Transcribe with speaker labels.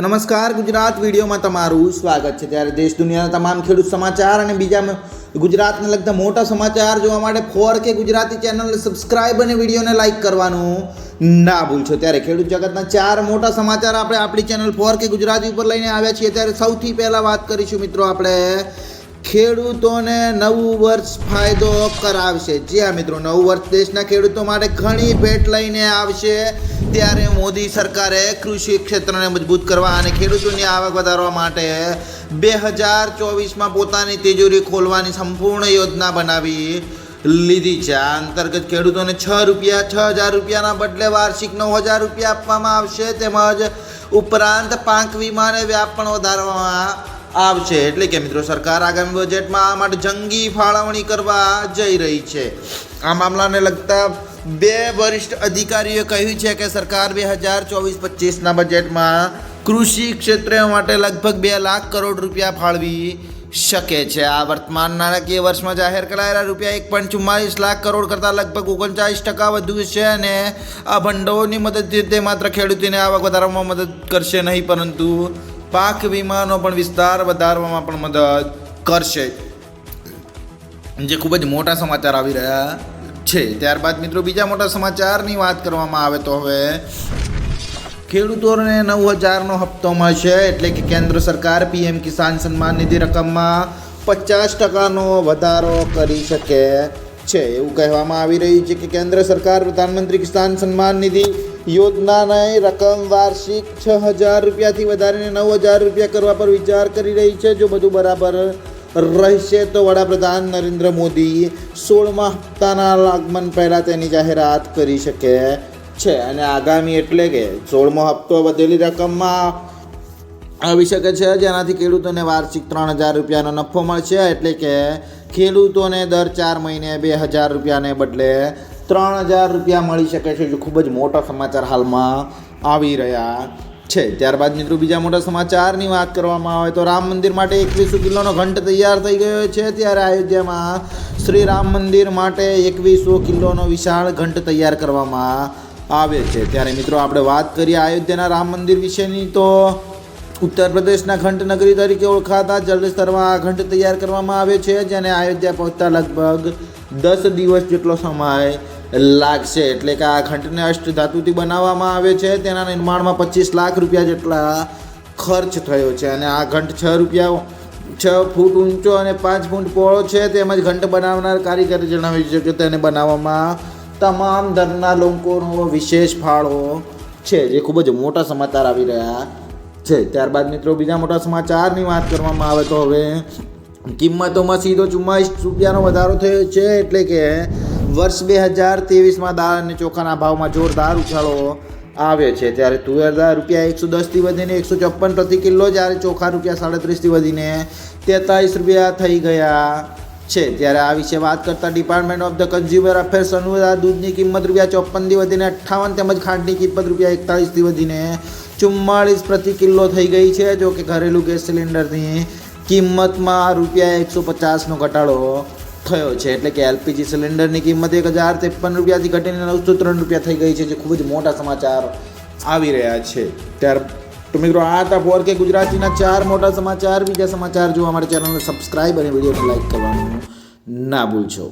Speaker 1: તો નમસ્કાર, ગુજરાત વિડીયોમાં તમારું સ્વાગત છે. ત્યારે દેશ દુનિયાના તમામ ખેડૂત સમાચાર અને બીજા ગુજરાતને લગતા મોટા સમાચાર જોવા માટે ફોર કે ગુજરાતી ચેનલને સબસ્ક્રાઇબ અને વિડીયોને લાઇક કરવાનું ના ભૂલશો. ત્યારે ખેડૂત જગતના ચાર મોટા સમાચાર આપણે આપણી ચેનલ ફોર કે ગુજરાતી ઉપર લઈને આવ્યા છીએ. ત્યારે સૌથી પહેલાં વાત કરીશું મિત્રો આપણે ખેડૂતોને નવું વર્ષ ફાયદો કરાવશે. જી હા મિત્રો, નવું વર્ષ દેશના ખેડૂતો માટે ઘણી ભેટ લઈને આવશે. ત્યારે મોદી સરકારે કૃષિ ક્ષેત્રને મજબૂત કરવા અને ખેડૂતોની આવક વધારવા માટે બે હજાર ચોવીસમાં પોતાની તિજોરી ખોલવાની સંપૂર્ણ યોજના બનાવી લીધી છે. આ અંતર્ગત ખેડૂતોને છ રૂપિયા, છ હજાર રૂપિયાના બદલે વાર્ષિક નવ હજાર રૂપિયા આપવામાં આવશે. તેમજ ઉપરાંત પાક વીમાને વ્યાપ પણ વધારવામાં આવશે. એટલે કે મિત્રો, સરકાર આગામી બજેટમાં આ માટે જંગી ફાળવણી કરવા જઈ રહી છે. આ મામલાને લગતા બે વરિષ્ઠ અધિકારીઓએ કહ્યું છે કે સરકાર બે હજાર ચોવીસ પચીસના બજેટમાં કૃષિ ક્ષેત્ર માટે લગભગ બે લાખ કરોડ રૂપિયા ફાળવી શકે છે. આ વર્તમાન નાણાકીય વર્ષમાં જાહેર કરાયેલા રૂપિયા એક પોઈન્ટ ચુમ્માલીસ લાખ કરોડ કરતાં લગભગ ઓગણચાલીસ ટકા વધુ છે અને આ ભંડોળની મદદથી તે માત્ર ખેડૂતોને આવક વધારવામાં મદદ કરશે નહીં, પરંતુ પાક વીમાનો પણ વિસ્તાર વધારવામાં પણ મદદ કરશે. જે ખૂબ જ મોટા સમાચાર આવી રહ્યા છે. ત્યારબાદ મિત્રો બીજા મોટા સમાચારની વાત કરવામાં આવે તો હવે ખેડૂતોને નવ હજારનો હપ્તો મળશે એટલે કે કેન્દ્ર સરકાર પીએમ કિસાન સન્માન નિધિ રકમમાં પચાસ ટકાનો વધારો કરી શકે છે. એવું કહેવામાં આવી રહ્યું છે કે કેન્દ્ર સરકાર પ્રધાનમંત્રી કિસાન સન્માન નિધિ યોજનાની રકમ વાર્ષિક છ હજાર રૂપિયાથી વધારીને નવ હજાર રૂપિયા કરવા પર વિચાર કરી રહી છે. જો બધું બરાબર રહેશે તો વડાપ્રધાન નરેન્દ્ર મોદી સોળમા હપ્તાના આગમન પહેલાં તેની જાહેરાત કરી શકે છે અને આગામી એટલે કે સોળમો હપ્તો વધેલી રકમમાં આવી શકે છે. જેનાથી ખેડૂતોને વાર્ષિક ત્રણ હજાર રૂપિયાનો નફો મળશે. એટલે કે ખેડૂતોને દર ચાર મહિને બે હજાર રૂપિયાને બદલે ત્રણ હજાર રૂપિયા મળી શકે છે, જે ખૂબ જ મોટા સમાચાર હાલમાં આવી રહ્યા છે. ત્યારબાદ મિત્રો બીજા મોટા સમાચારની વાત કરવામાં આવે તો રામ મંદિર માટે એકવીસો કિલોનો ઘંટ તૈયાર થઈ ગયો છે. ત્યારે અયોધ્યામાં શ્રી રામ મંદિર માટે એકવીસો કિલોનો વિશાળ ઘંટ તૈયાર કરવામાં આવે છે. ત્યારે મિત્રો આપણે વાત કરીએ અયોધ્યાના રામ મંદિર વિશેની તો ઉત્તર પ્રદેશના ઘંટ નગરી તરીકે ઓળખાતા જલસ્તરમાં આ ઘંટ તૈયાર કરવામાં આવે છે, જેને અયોધ્યા પહોંચતા લગભગ દસ દિવસ જેટલો સમય લાગશે. એટલે કે આ ઘંટને અષ્ટ ધાતુથી બનાવવામાં આવે છે. તેના નિર્માણમાં પચીસ લાખ રૂપિયા જેટલા ખર્ચ થયો છે. અને આ ઘંટ છ રૂપિયા છ ફૂટ ઊંચો અને પાંચ ફૂટ પહોળો છે. તેમજ ઘંટ બનાવનાર કારીગરે જણાવ્યું છે કે તેને બનાવવામાં તમામ ધર્મના લોકોનો વિશેષ ફાળો છે, જે ખૂબ જ મોટા સમાચાર આવી રહ્યા છે. ત્યારબાદ મિત્રો, બીજા મોટા સમાચારની વાત કરવામાં આવે તો હવે કિંમતોમાં સીધો ચુમ્માલીસ રૂપિયાનો વધારો થયો છે. એટલે કે વર્ષ બે હજાર ત્રેવીસમાં દાળ અને ચોખાના ભાવમાં જોરદાર ઉછાળો આવ્યો છે. ત્યારે તુવેર દાળ રૂપિયા એકસો દસથી વધીને એકસો ચોપન પ્રતિ કિલો, જ્યારે ચોખા રૂપિયા સાડત્રીસથી વધીને તેતાલીસ રૂપિયા થઈ ગયા છે. ત્યારે આ વિશે વાત કરતા department of the consumer affairs અનુસાર દૂધની કિંમત રૂપિયા ચોપનથી વધીને અઠ્ઠાવન તેમજ ખાંડની કિંમત રૂપિયા એકતાલીસથી વધીને ચુમ્માળીસ પ્રતિ કિલો થઈ ગઈ છે. જો કે ઘરેલું ગેસ સિલિન્ડરની કિંમતમાં રૂપિયા એકસો પચાસનો ઘટાડો થયો છે એટલે કે એલપીજી સિલિન્ડરની કિંમત એક હજાર ત્રેપન રૂપિયાથી ઘટીને નવસો ત્રણ રૂપિયા થઈ ગઈ છે, જે ખૂબ જ મોટા સમાચાર આવી રહ્યા છે. ત્યાર તો મિત્રો, આ હતા ફોર કે ગુજરાતીના ચાર મોટા સમાચાર. બીજા સમાચાર જોવા માટે ચેનલને સબસ્ક્રાઈબ અને વિડીયોને લાઈક કરવાનું ના ભૂલશો.